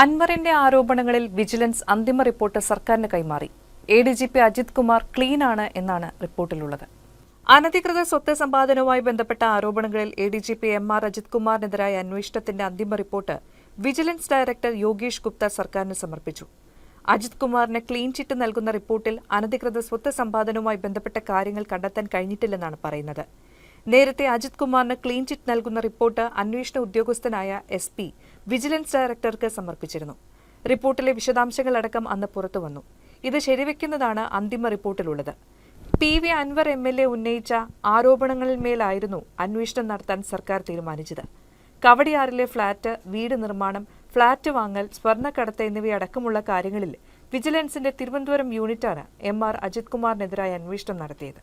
അൻവറിന്റെ ആരോപണങ്ങളിൽ വിജിലൻസ് അന്തിമ റിപ്പോർട്ട് സർക്കാരിന് കൈമാറി. A D G P Ajith Kumar ക്ലീനാണ് എന്നാണ് റിപ്പോർട്ടിലുള്ളത്. അനധികൃത സ്വത്ത് സമ്പാദനവുമായി ബന്ധപ്പെട്ട ആരോപണങ്ങളിൽ A D G P M R Ajith കുമാറിനെതിരായ അന്വേഷണത്തിന്റെ അന്തിമ report vigilance director Yogesh Gupta സർക്കാരിന് സമർപ്പിച്ചു. അജിത് കുമാറിന് ക്ലീൻ ചിറ്റ് നൽകുന്ന റിപ്പോർട്ടിൽ അനധികൃത സ്വത്ത് സമ്പാദനവുമായി ബന്ധപ്പെട്ട കാര്യങ്ങൾ കണ്ടെത്താൻ കഴിഞ്ഞിട്ടില്ലെന്നാണ് പറയുന്നത്. നേരത്തെ അജിത് കുമാറിന് ക്ലീൻ ചിറ്റ് നൽകുന്ന റിപ്പോർട്ട് അന്വേഷണ ഉദ്യോഗസ്ഥനായ എസ് പി വിജിലൻസ് ഡയറക്ടർക്ക് സമർപ്പിച്ചിരുന്നു. റിപ്പോർട്ടിലെ വിശദാംശങ്ങളടക്കം അന്ന് പുറത്തുവന്നു ഇത് ശരിവെക്കുന്നതാണ് അന്തിമ റിപ്പോർട്ടിലുള്ളത്. P V Anvar M L A ഉന്നയിച്ച ആരോപണങ്ങളിന്മേലായിരുന്നു അന്വേഷണം നടത്താൻ സർക്കാർ തീരുമാനിച്ചത്. കവടിയാറിലെ ഫ്ളാറ്റ് വീട് നിർമ്മാണം ഫ്ളാറ്റ് വാങ്ങൽ സ്വർണക്കടത്ത് എന്നിവയടക്കമുള്ള കാര്യങ്ങളിൽ വിജിലൻസിന്റെ തിരുവനന്തപുരം യൂണിറ്റാണ് എം ആർ അജിത് കുമാറിനെതിരായ അന്വേഷണം നടത്തിയത്.